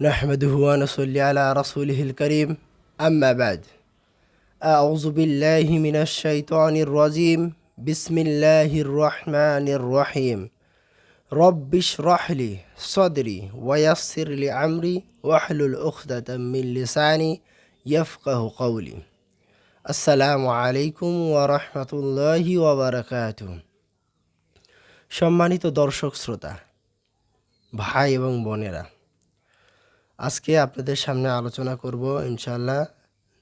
نحمده ونصلي على رسوله الكريم أما بعد أعوذ بالله من الشيطان الرجيم بسم الله الرحمن الرحيم رب اشرح لي صدري ويسر لي أمري واحلل عقدة من لساني يفقه قولي আসসালামু আলাইকুম ওয়া রাহমাতুল্লাহি ওয়া বারাকাতুহু সম্মানিত দর্শক শ্রোতা ভাই এবং বোনেরা আজকে আপনাদের সামনে আলোচনা করব ইনশাল্লাহ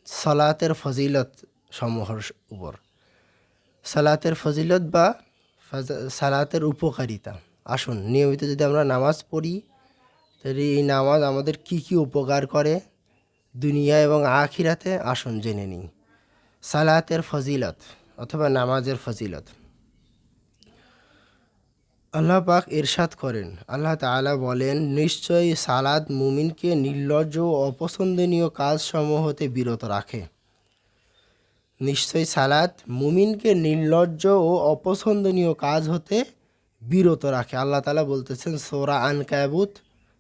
সালাতের ফজিলত সমূহর উপর। সালাতের ফজিলত বা সালাতের উপকারিতা। আসুন, নিয়মিত যদি আমরা নামাজ পড়ি, তাহলে এই নামাজ আমাদের কি কি উপকার করে? দুনিয়া এবং আখিরাতে আসুন জেনে নিই। সালাতের ফজিলত অথবা নামাজের ফজিলত। আল্লাহ পাক ইরশাদ করেন। আল্লাহ তালা বলেন, নিশ্চয়ই সালাদ মুমিনকে নির্লজ্জ ও অপছন্দনীয় কাজসমূহ হতে বিরত রাখে। নিশ্চয়ই সালাদ মুমিনকে নির্লজ্জ ও অপছন্দনীয় কাজ হতে বিরত রাখে। আল্লাহ তালা বলতেছেন, সোরা আন কাবুত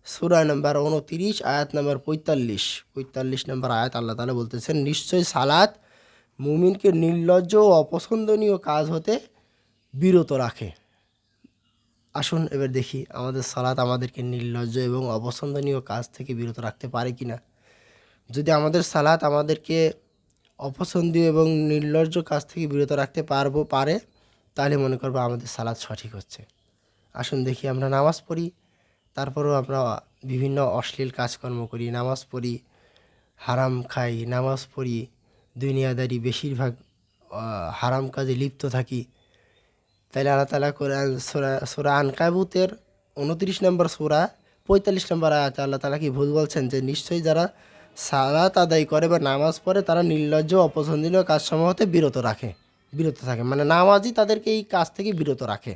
সুরা নম্বর উনতিরিশ আয়াত নম্বর পঁয়তাল্লিশ। পঁয়তাল্লিশ নম্বর আয়াত আল্লাহ তাআলা বলতেছেন, নিশ্চয়ই সালাদ মুমিনকে নির্লজ্জ ও অপছন্দনীয় কাজ হতে বিরত রাখে। আসুন এবার দেখি আমাদের সালাত আমাদেরকে নির্লজ্জ এবং অপছন্দনীয় কাজ থেকে বিরত রাখতে পারে কি না। যদি আমাদের সালাত আমাদেরকে অপছন্দীয় এবং নির্লজ্জ কাজ থেকে বিরত রাখতে পারব, পারে, তাহলে মনে করব আমাদের সালাদ সঠিক হচ্ছে। আসুন দেখি আমরা নামাজ পড়ি, তারপরেও আমরা বিভিন্ন অশ্লীল কাজকর্ম করি, নামাজ পড়ি, হারাম খাই, নামাজ পড়ি, দুনিয়াদারি, বেশিরভাগ হারাম কাজে লিপ্ত থাকি তাইলে আল্লাহ তালা কোরআন, সোরা সোরা আনকাবুতের উনত্রিশ নম্বর সোরা, পঁয়তাল্লিশ নম্বর আয়াতে আল্লাহ তালা কি ভুল বলছেন? যে নিশ্চয়ই যারা সালাত আদায় করে বা নামাজ পড়ে, তারা নির্লজ্জ, অপছন্দনীয় কাজসমূহ হতে বিরত রাখে। বিরত থাকে। মানে নামাজই তাদেরকে এই কাজ থেকে বিরত রাখে।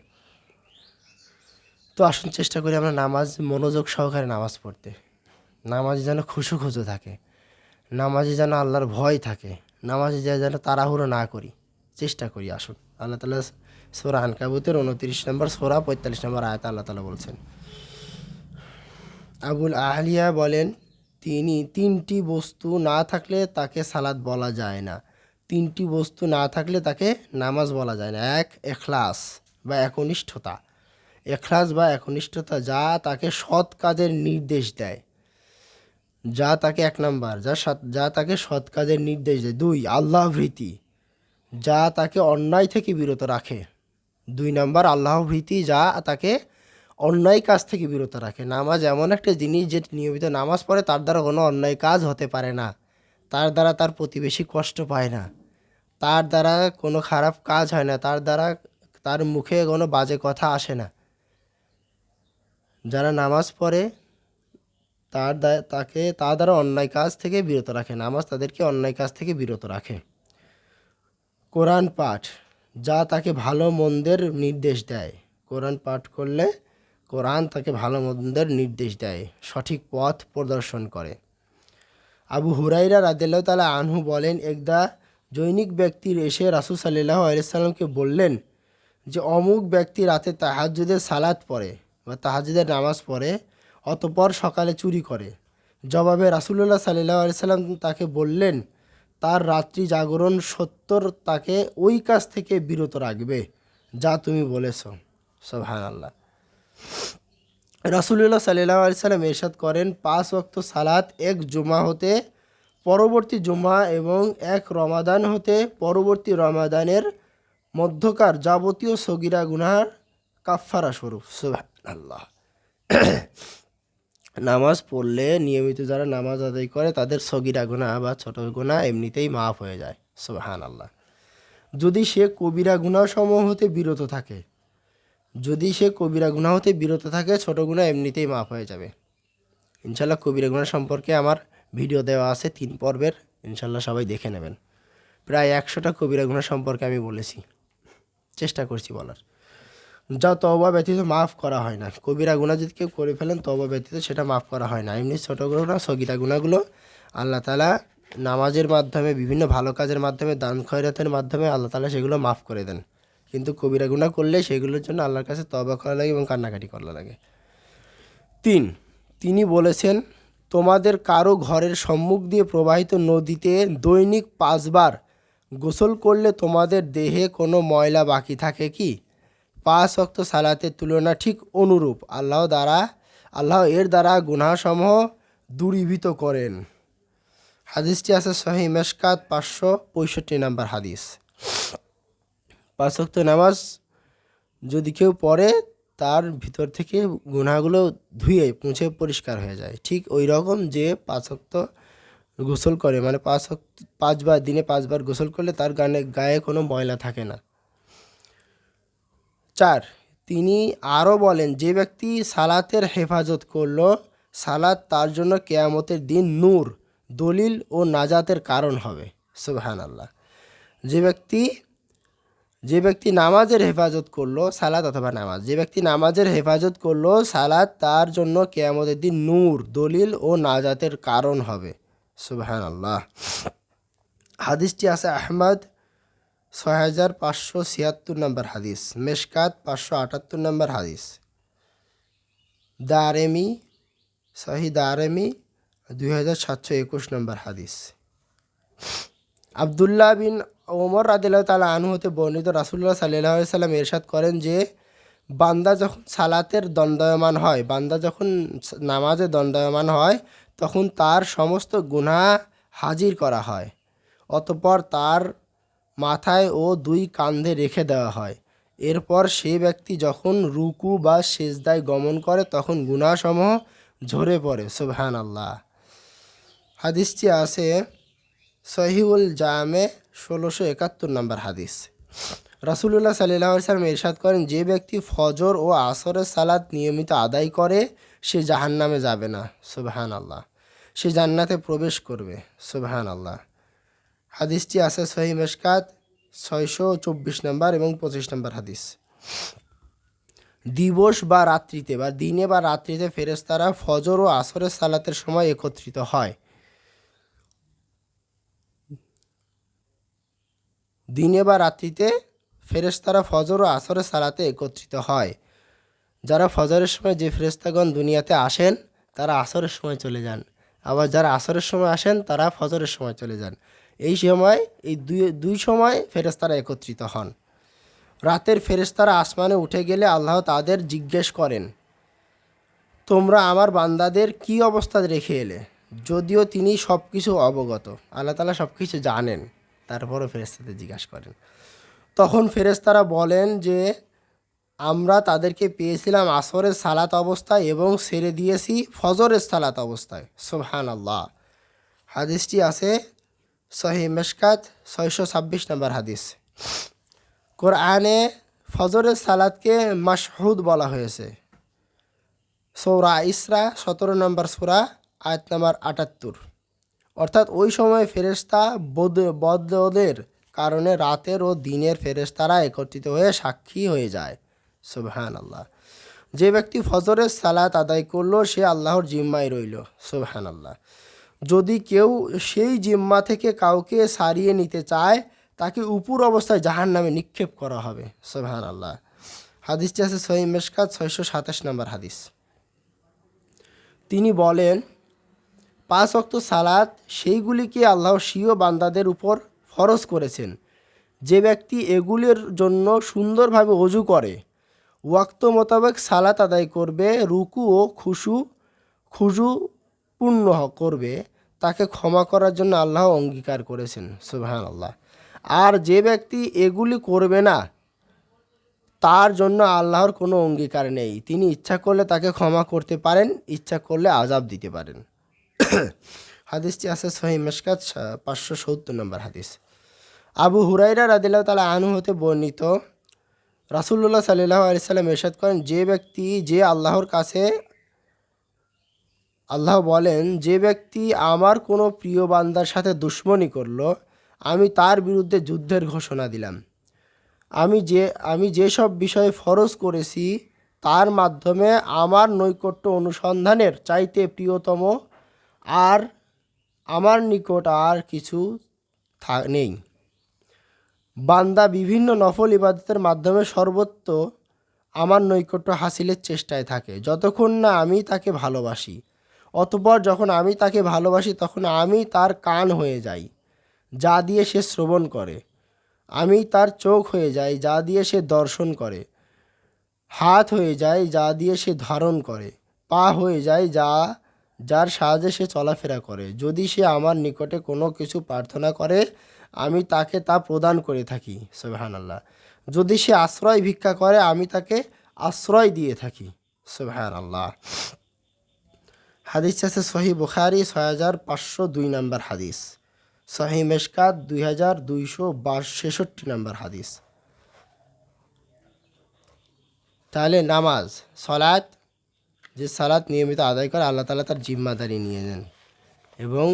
তো আসুন চেষ্টা করি আমরা নামাজ মনোযোগ সহকারে নামাজ পড়তে। নামাজে যেন খুশু খুশু থাকে। নামাজে যেন আল্লাহর ভয় থাকে। নামাজে যেন তাড়াহুড়ো না করি। চেষ্টা করি, আসুন। আল্লাহ তালা সোরা আনকাবুতের উনত্রিশ নম্বর সোরা, পঁয়তাল্লিশ নম্বর আয়াত আল্লাহ তালা বলছেন, আবুল আহলিয়া বলেন, তিনি তিনটি বস্তু না থাকলে তাকে সালাদ বলা যায় না। তিনটি বস্তু না থাকলে তাকে নামাজ বলা যায় না। এক, এখলাস বা একনিষ্ঠতা। এখলাস বা একনিষ্ঠতা যা তাকে সৎ কাজের নির্দেশ দেয়। যা তাকে এক নাম্বার, যা যা তাকে সৎ কাজের নির্দেশ দেয়। দুই, আল্লাহ ভীতি। যা তাকে অন্যায় থেকে বিরত রাখে। দুই নাম্বার আল্লাহ ভীতি যা তাকে অন্যায় কাজ থেকে বিরত রাখে। নামাজ এমন একটা জিনিস যে নিয়মিত নামাজ পড়ে তার দ্বারা কোনো অন্যায় কাজ হতে পারে না। তার দ্বারা তার প্রতিবেশী কষ্ট পায় না। তার দ্বারা কোনো খারাপ কাজ হয় না। তার দ্বারা তার মুখে কোনো বাজে কথা আসে না। যারা নামাজ পড়ে, তার তাকে, তার দ্বারা অন্যায় কাজ থেকে বিরত রাখে। নামাজ তাদেরকে অন্যায় কাজ থেকে বিরত রাখে। কোরআন পাঠ। যা তাকে ভালো মন্দের নির্দেশ দেয়। কোরআন পাঠ করলে কোরআন তাকে ভালো মন্দের নির্দেশ দেয়, সঠিক পথ প্রদর্শন করে। আবু হুরাইরা রাদিল্লাহ তালা আনহু বলেন, একদা জৈনিক ব্যক্তির এসে রাসুল সাল্লাহ আলাইসাল্লামকে বললেন যে, অমুক ব্যক্তি রাতে তাহাজুদের সালাত পড়ে বা তাহাজুদের নামাজ পড়ে, অতপর সকালে চুরি করে। জবাবে রাসুল্লাহ সাল্লাহ আলাইসাল্লাম তাকে বললেন তার রাত্রি জাগরণ সত্তর তাকে ওই কাজ থেকে বিরত রাখবে, যা তুমি বলেছ। সোহান আল্লাহ রাসুল্লাহ সাল্লাহ আলিয়াল্লাম এরশাদ করেন, পাঁচ ওয়াক্ত সালাত এক জুমা হতে, পরবর্তী জুমা এবং এক রমাদান হতে, পরবর্তী রমাদানের মধ্যকার যাবতীয় সগিরা গুনার কাফারা স্বরূপ। সুবহান আল্লাহ নামাজ পড়লে নিয়মিত যারা নামাজ আদায় করে, তাদের সগিরা গুণা বা ছোট গুণা এমনিতেই মাফ হয়ে যায়। সুবহান আল্লাহ যদি সে কবিরা গুণাসমূহ হতে বিরত থাকে, যদি সে কবিরা গুণা হতে বিরত থাকে, ছোট গুণা এমনিতেই মাফ হয়ে যাবে। ইনশাল্লাহ কবিরা গুণা সম্পর্কে আমার ভিডিও দেওয়া আছে তিন পর্বের, ইনশাল্লাহ সবাই দেখে নেবেন। প্রায় একশোটা কবিরা গুণা সম্পর্কে আমি বলেছি। চেষ্টা করছি বলার। যা তবা ব্যতীত মাফ করা হয় না। কবিরা গুণা যদি কেউ করে ফেলেন তবা ব্যতীত সেটা মাফ করা হয় না। এমনি ছোটো গুণা সগিরা গুণাগুলো আল্লাহ তালা নামাজের মাধ্যমে, বিভিন্ন ভালো কাজের মাধ্যমে, দান খয়রাতের মাধ্যমে আল্লাহ তালা সেগুলো মাফ করে দেন। কিন্তু কবিরা গুণা করলে সেগুলোর জন্য আল্লাহর কাছে তবা করা লাগে এবং কান্নাকাটি করা লাগে। তিন, তিনি বলেছেন, তোমাদের কারও ঘরের সম্মুখ দিয়ে প্রবাহিত নদীতে দৈনিক পাঁচবার গোসল করলে তোমাদের দেহে কোনো ময়লা বাকি থাকে কি? পাঁচ অক্ত সালাতের তুলনা ঠিক অনুরূপ। আল্লাহ দ্বারা, আল্লাহ এর দ্বারা গুনাহসমূহ দূরীভূত করেন। হাদিসটি আছে সহি মেশকাত পাঁচশো পঁয়ষট্টি নাম্বার হাদিস। পাঁচ অক্ত নামাজ যদি কেউ পড়ে, তার ভিতর থেকে গুনাহগুলো ধুয়ে মুছে পরিষ্কার হয়ে যায়। ঠিক ওই রকম যে পাঁচ অক্ত গোসল করে মানে পাঁচ পাঁচবার, দিনে পাঁচবার গোসল করলে তার গানে, গায়ে কোনো ময়লা থাকে না। চার। তিনি আরও বলেন, যে ব্যক্তি সালাতের হেফাজত করল, সালাত তার জন্য কেয়ামতের দিন নূর, দলিল ও নাজাতের কারণ হবে। সুবহান আল্লাহ যে ব্যক্তি যে ব্যক্তি নামাজের হেফাজত করল, সালাত অথবা নামাজ, যে ব্যক্তি নামাজের হেফাজত করল, সালাত তার জন্য কেয়ামতের দিন নূর, দলিল ও নাজাতের কারণ হবে। সুবহান আল্লাহ হাদিসটি আছে আহমদ ছয় হাজার পাঁচশো ছিয়াত্তর নম্বর হাদিস। মেশকাত পাঁচশো আটাত্তর নম্বর হাদিস। দারেমি, সহি দারেমি, দুই হাজার সাতশো একুশ নম্বর হাদিস। আবদুল্লাহ বিন ওমর রাদিল্লাহ তালা আনু হতে বর্ণিত রাসুল্লাহ সাল্লাহ সাল্লাম এরশাদ করেন যে, বান্দা যখন সালাতের দণ্ডায়মান হয়, বান্দা যখন নামাজে দণ্ডায়মান হয়, তখন তার সমস্ত গুনাহ হাজির করা হয়। অতপর তার মাথায় ও দুই কান্ধে রেখে দেওয়া হয়। এরপর সে ব্যক্তি যখন রুকু বা সেজদায় গমন করে, তখন গুনাহসমূহ ঝরে পড়ে। সুবহান আল্লাহ হাদিসটি আছে সহিউল জামে, ষোলোশো একাত্তর নম্বর হাদিস। রাসুলুল্লাহ সাল্লাহ সাল্লাম ইরশাদ করেন, যে ব্যক্তি ফজর ও আসরের সালাদ নিয়মিত আদায় করে, সে জাহান নামে যাবে না। সুবহান আল্লাহ সে জান্নাতে প্রবেশ করবে। সুবহান আল্লাহ হাদিসটি আছে সহি মেশকাত ছয়শো চব্বিশ নম্বর এবং পঁচিশ নম্বর হাদিস। দিবস বা রাত্রিতে বা দিনে বা রাত্রিতে ফেরেশতারা ফজর ও আসরের সালাতের সময় একত্রিত হয়। দিনে বা রাত্রিতে ফেরেশতারা ফজর ও আসরের সালাতে একত্রিত হয়। যারা ফজরের সময় যে ফেরেশতাগণ দুনিয়াতে আসেন, তারা আসরের সময় চলে যান। আবার যারা আসরের সময় আসেন, তারা ফজরের সময় চলে যান। এই সময়, এই দুই দুই সময় ফেরেশতারা একত্রিত হন। রাতের ফেরেশতারা আসমানে উঠে গেলে আল্লাহ তাদের জিজ্ঞেস করেন, তোমরা আমার বান্দাদের কি অবস্থা রেখে এলে? যদিও তিনি সব কিছু অবগত, আল্লাহ তালা সব কিছু জানেন। তারপরও ফেরেস্তাদের জিজ্ঞাসা করেন। তখন ফেরেস্তারা বলেন যে, আমরা তাদেরকে পেয়েছিলাম আসরের সালাত অবস্থায় এবং সেরে দিয়েছি ফজরের সালাত অবস্থায়। সোহান আল্লাহ হাদিসটি আছে সহি মেশকাত ছয়শো ছাব্বিশ নম্বর হাদিস। কোরআনে ফজরের সালাদকে মাসহুদ বলা হয়েছে। সৌরা ইসরা সতেরো নম্বর সুরা, আয়াত নম্বর আটাত্তর। অর্থাৎ ওই সময় ফেরেশতা বদ বদলের কারণে রাতের ও দিনের ফেরেশতারা একত্রিত হয়ে সাক্ষী হয়ে যায়। সুবহান আল্লাহ যে ব্যক্তি ফজরের সালাত আদায় করল, সে আল্লাহর জিম্মায় রইল। সুবহান আল্লাহ যদি কেউ সেই জিম্মা থেকে কাউকে সারিয়ে নিতে চায়, তাকে উপর অবস্থায় জাহান নামে নিক্ষেপ করা হবে। সুবহান আল্লাহ হাদিসটি আছে সহি মেশকাত ছয়শো সাতাশ নম্বর হাদিস। তিনি বলেন, পাঁচ অক্ত সালাত সেইগুলিকে আল্লাহ স্বীয় বান্দাদের উপর ফরজ করেছেন। যে ব্যক্তি এগুলির জন্য সুন্দরভাবে অজু করে, ওয়াক্ত মোতাবেক সালাত আদায় করবে, রুকু ও খুশু খুশু পূর্ণ করবে, তাকে ক্ষমা করার জন্য আল্লাহ অঙ্গীকার করেছেন সুবহান আল্লাহ আর যে ব্যক্তি এগুলি করবে না, তার জন্য আল্লাহর কোনো অঙ্গীকার নেই। তিনি ইচ্ছা করলে তাকে ক্ষমা করতে পারেন, ইচ্ছা করলে আজাব দিতে পারেন। হাদিসটি আছে সহি মেশকাত পাঁচশো সত্তর নম্বর হাদিস। আবু হুরাইরা রাদিল্লাহ তালা আনু হতে বর্ণিত রাসুল্লাহ সাল্লাহ আলি সাল্লাম এরশাদ করেন, যে ব্যক্তি যে আল্লাহর কাছে আল্লাহ বলেন, যে ব্যক্তি আমার কোনো প্রিয় বান্দার সাথে দুশ্মনী করল, আমি তার বিরুদ্ধে যুদ্ধের ঘোষণা দিলাম। আমি যে, আমি যেসব বিষয়ে ফরজ করেছি, তার মাধ্যমে আমার নৈকট্য অনুসন্ধানের চাইতে প্রিয়তম আর আমার নিকট আর কিছু নেই। বান্দা বিভিন্ন নফল ইবাদতের মাধ্যমে সর্বত্র আমার নৈকট্য হাসিলের চেষ্টায় থাকে। যতক্ষণ না আমি তাকে ভালোবাসি অতপর যখন আমি তাকে ভালোবাসি, তখন আমি তার কান হয়ে যাই, যা দিয়ে সে শ্রবণ করে। আমি তার চোখ হয়ে যাই, যা দিয়ে সে দর্শন করে। হাত হয়ে যায় যা দিয়ে সে ধারণ করে। পা হয়ে যায় যা, যার সাহায্যে সে চলাফেরা করে। যদি সে আমার নিকটে কোনো কিছু প্রার্থনা করে, আমি তাকে তা প্রদান করে থাকি সুবহান আল্লাহ যদি সে আশ্রয় ভিক্ষা করে, আমি তাকে আশ্রয় দিয়ে থাকি সুবহান আল্লাহ হাদিস আছে সহি বুখারি, ছয় হাজার পাঁচশো দুই নম্বর হাদিস। সহি মেশকাত, দুই হাজার দুইশো ছেষট্টি নম্বর হাদিস। তাহলে নামাজ, সলাৎ, যে সালাত নিয়মিত আদায় করে, আল্লাহ তালা তার জিম্মাদারি নিয়ে নেন এবং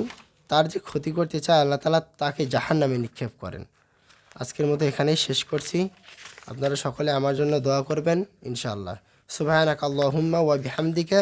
তার যে ক্ষতি করতে চায়, আল্লাহ তালা তাকে জাহান নামে নিক্ষেপ করেন। আজকের মতো এখানেই শেষ করছি। আপনারা সকলে আমার জন্য দোয়া করবেন, ইনশাআল্লাহ। সুবহানাক আল্লাহুম্মা ওয়া বিহামদিকা।